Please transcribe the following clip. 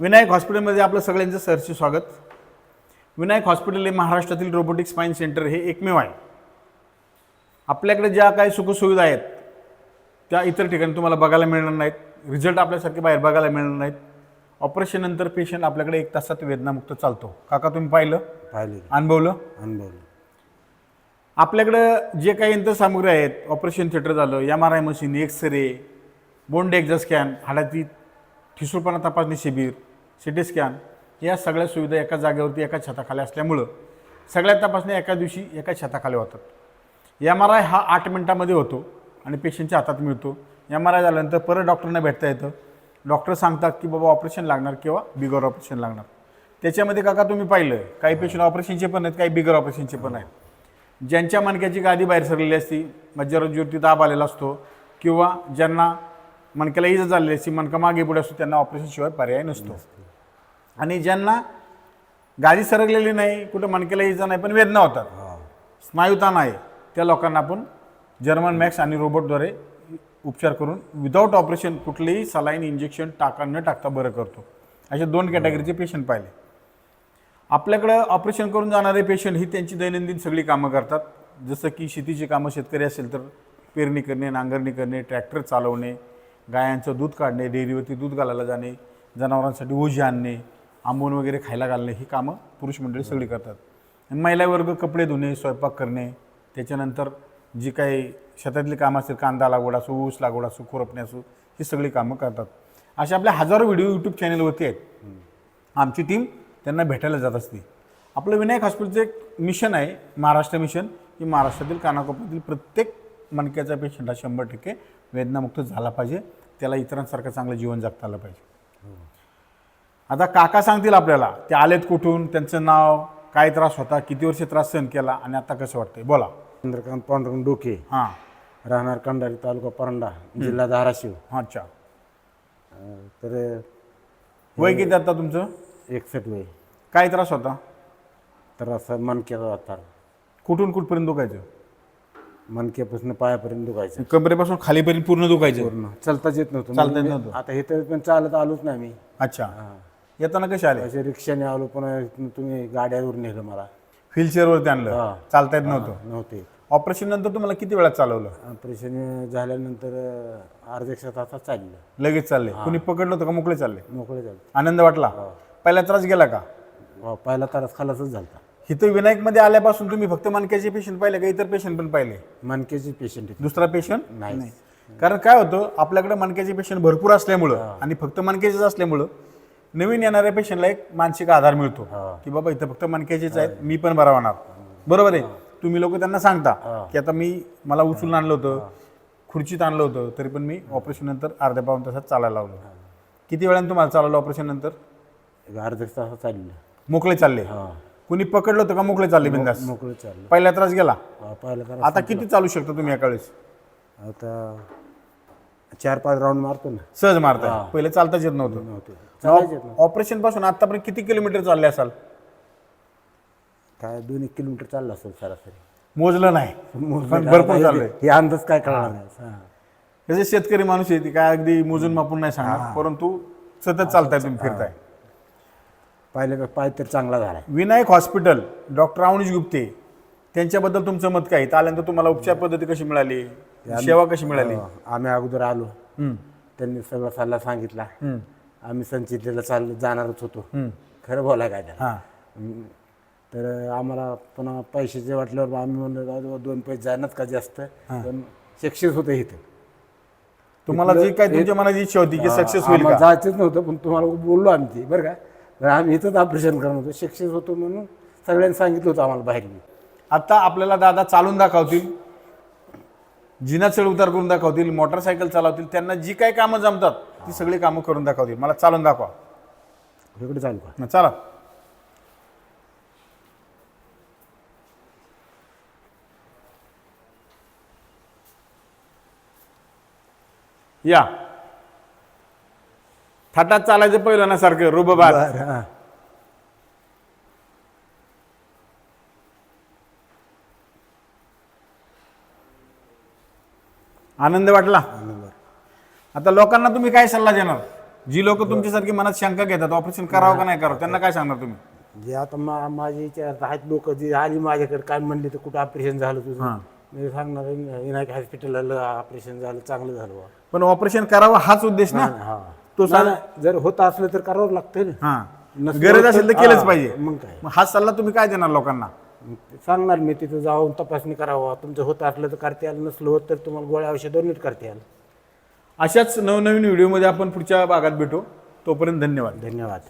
विनायक हॉस्पिटलमध्ये आपलं सगळ्यांचं सरचे स्वागत. विनायक हॉस्पिटल हे महाराष्ट्रातील रोबोटिक स्पाईन सेंटर हे एकमेव आहे. आपल्याकडे ज्या काही सुखसुविधा आहेत त्या इतर ठिकाणी तुम्हाला बघायला मिळणार नाहीत. रिझल्ट आपल्यासारखे बाहेर बघायला मिळणार नाहीत. ऑपरेशन नंतर पेशंट आपल्याकडे एक तासात वेदनामुक्त चालतो. काका तुम्ही पाहिलं? पाहिले अनुभवलं? अनुभवलं. आपल्याकडं जे काही यंत्रसामुग्री आहेत ऑपरेशन थिएटर झालं M R I machine x-ray बोंड एक्झा स्कॅन हाडाची ठिसूळपणा तपासणी शिबिर सी टी स्कॅन या सगळ्या सुविधा एका जागेवरती एका छताखाली असल्यामुळं सगळ्या तपासण्या एका दिवशी एका छताखाली होतात. एम आर आय हा आठ मिनटामध्ये होतो आणि पेशंटच्या हातात मिळतो. एम आर आय झाल्यानंतर परत डॉक्टरना भेटता येतं. डॉक्टर सांगतात की बाबा ऑपरेशन लागणार किंवा बिगर ऑपरेशन लागणार. त्याच्यामध्ये काका तुम्ही पाहिलं काही पेशंट ऑपरेशनचे पण आहेत काही बिगर ऑपरेशनचे पण आहेत. ज्यांच्या मणक्याची गादी बाहेर सरलेली असती मज्जारोज्योती दाब आलेला असतो किंवा ज्यांना मणक्याला इजा झालेली असते मणका मागे पुढे असतो त्यांना ऑपरेशनशिवाय पर्याय नसतो. आणि ज्यांना गादी सरकलेली नाही कुठं मणक्याला इजा नाही पण वेदना होतात. स्नायुताण आहे त्या लोकांना आपण जर्मन मॅक्स आणि रोबोटद्वारे उपचार करून विदाऊट ऑपरेशन कुठलेही सलाईन इंजेक्शन टाका न टाकता बरं करतो. असे दोन कॅटेगरीचे पेशंट पाहिले. आपल्याकडं ऑपरेशन करून जाणारे पेशंट ही त्यांची दैनंदिन सगळी कामं करतात. जसं की शेतीची कामं शेतकरी असेल तर पेरणी करणे नांगरणी करणे ट्रॅक्टर चालवणे गायांचं दूध काढणे डेअरीवरती दूध घालायला जाणे जनावरांसाठी ओझी आणणे आंबून वगैरे खायला घालणे ही कामं पुरुष मंडळी सगळी करतात. आणि महिला वर्ग कपडे धुणे स्वयंपाक करणे त्याच्यानंतर जी काही शेतातली कामं असतील कांदा लागवड असो ऊस लागवड असो खुरपणे असो ही सगळी कामं करतात. असे आपल्या हजारो व्हिडिओ यूट्यूब चॅनलवरती आहेत. आमची टीम त्यांना भेटायला जात असते. आपलं विनायक हॉस्पिटलचं एक मिशन आहे महाराष्ट्र मिशन की महाराष्ट्रातील कानाकोपऱ्यातील प्रत्येक मणक्याचा पेशंट हा शंभर टक्के वेदनामुक्त झाला पाहिजे. त्याला इतरांसारखं चांगलं जीवन जगता आलं पाहिजे. आता काका सांगतील आपल्याला ते आलेत कुठून त्यांचं नाव काय त्रास होता किती वर्ष त्रास सहन केला आणि आता कसं वाटतंय? बोला. चंद्रकांत पांडुरंग डोके. हां. राहणार कंडारी तालुका परंडा जिल्हा धाराशिव. हां अच्छा. अं, तर वय किती आता तुमचं? एकसठ वय. काय त्रास होता? तर असं मनक्याचा होता कुठून कुठपर्यंत दुखायचं? मनक्यापासून पायापर्यंत दुखायचं. कमरेपासून खालीपर्यंत पूर्ण दुखायचं? पूर्ण. चालताच येत नव्हतं. चालता येत म्हणजे नव्हतं. आता इथं पण चालत आलोच नाही मी अच्छा. हां. येताना कसे आले? असे रिक्षाने आलो इथनं तुम्ही गाड्यावर नेलं मला. व्हीलचेअरवरती आणलं? हां. चालता येत नव्हतं? नव्हते. ऑपरेशन नंतर तुम्हाला किती वेळात चालवलं? ऑपरेशन झाल्यानंतर अं, अर्ध्या एक तासात चाललं. लगेच चालले? कुणी पकडलं होतं का? मोकळे चालले? मोकळे झालं. आनंद वाटला? पहिला त्रास गेला का? हो, पहिला तारच खालासच झालता. इथं विनायकमध्ये आल्यापासून तुम्ही फक्त मणक्याचे पेशंट पाहिले का इतर पेशंट पण पाहिले? मनक्याचे पेशंट दुसरा पेशंट नाही. कारण काय होतं आपल्याकडे मणक्याचे पेशंट भरपूर असल्यामुळं आणि फक्त मणक्याचेच असल्यामुळं नवीन येणाऱ्या पेशंटला एक मानसिक आधार मिळतो. की बाबा इथं फक्त मणक्याचेच आहेत मी पण बरा होणार. बरोबर आहे? तुम्ही लोक त्यांना सांगता की आता मी मला उचलून आणलं होतं खुर्चीत आणलं होतं तरी पण मी ऑपरेशन नंतर अर्ध्या पाऊन तासात चालायला लावलं. किती वेळाने तुम्हाला चालवलं ऑपरेशन नंतर? अर्ध्या तासात चाललं. मोकळे चालले. कुणी पकडलं होतं का मोकळे चालले बिंदास? मोकळं चाललं. पहिला त्रास गेला. आता किती चालू शकता तुम्ही एका वेळेस? आता चार पाच राऊंड मारतो ना. सहज मारताय. पहिले चालताच येत चालायचे येत नव्हते. ऑपरेशनपासून आतापर्यंत किती किलोमीटर चालले असाल? काय दोन एक किलोमीटर चाललं असेल सरासरी. मोजलं नाही. पण भरपूर चाललंय. हे अंदाज काय कळणार नाही. हा. जसे शेतकरी माणूस आहे ती काय अगदी मोजून मापून नाही सांगणार. परंतु सतत चालताय तुम्ही फिरताय. पहिल्या पाय तर चांगला झाला विनायक हॉस्पिटल डॉक्टर अवनीश गुप्ते. त्यांच्याबद्दल तुमचं मत काय? त्यानंतर तुम्हाला उपचार पद्धती कशी मिळाली? सेवा कशी मिळाली? आम्ही अगोदर आलो. हम्म, त्यांनी सगळा सल्ला सांगितला. हम्म, आम्ही संचितला चाल जाणारच होतो. हम्म. खरं बोलाय काय त्याला? हा. हम्म. तर आम्हाला पुन्हा पैशाचे वाटल्यावर आम्ही म्हणलं जाऊ दे बा, दोन पैसे जाणार का जास्त? पण सक्सेस होतं इथं. तुम्हाला जी काय तुमच्या मनाची इच्छा होती की सक्सेस होईल आम्हाला का? जायचंच नव्हतं पण तुम्हाला बोललो आम्ही ते बरं का? तर आम्ही इथंच ऑपरेशन करणार होतो. सक्सेस होतो म्हणून सगळ्यांनी सांगितलं होतं आम्हाला बाहेर मी. आता आपल्याला दादा चालून दाखवतील. जिना चढ उतार करून दाखवतील मोटरसायकल चालवतील त्यांना जी काही कामं जमतात ती सगळी कामं करून दाखवतील. मला चालून दाखवा. इकडे चालू का चला. या. थाटात चालायचं पहिलं ना सारखं रुबाबात. आनंद वाटला? आता लोकांना तुम्ही काय सल्ला देणार? जी लोक तुमच्यासारखी मनात शंका घेतात ऑपरेशन करावं का नाही करावं? त्यांना काय सांगणार तुम्ही? जे आता मा माझे विचार आहेत लोक जे आली माझ्याकडे काय म्हणले तर कुठं ऑपरेशन झालं तुझं? हां. मी सांगणार विनायक हॉस्पिटलला ऑपरेशन झालं चांगलं झालं बुवा. पण ऑपरेशन करावं हाच उद्देश ना? हा. तो नाही, नाही, जर होत असलं तर करावं लागतं ना. हा. नसलं गरज तर- असेल तर केलंच हा, पाहिजे. मग काय? मग हा सल्ला तुम्ही काय देणार लोकांना? सांगणार मी तिथं जाऊन तपासणी करावं. तुमचं होत असलं तर करता यायला नसलं होत तर तुम्हाला गोळ्या औषधं नीट करता याल अशाच नवनवीन व्हिडिओमध्ये आपण पुढच्या भागात भेटू. तोपर्यंत धन्यवाद. धन्यवाद.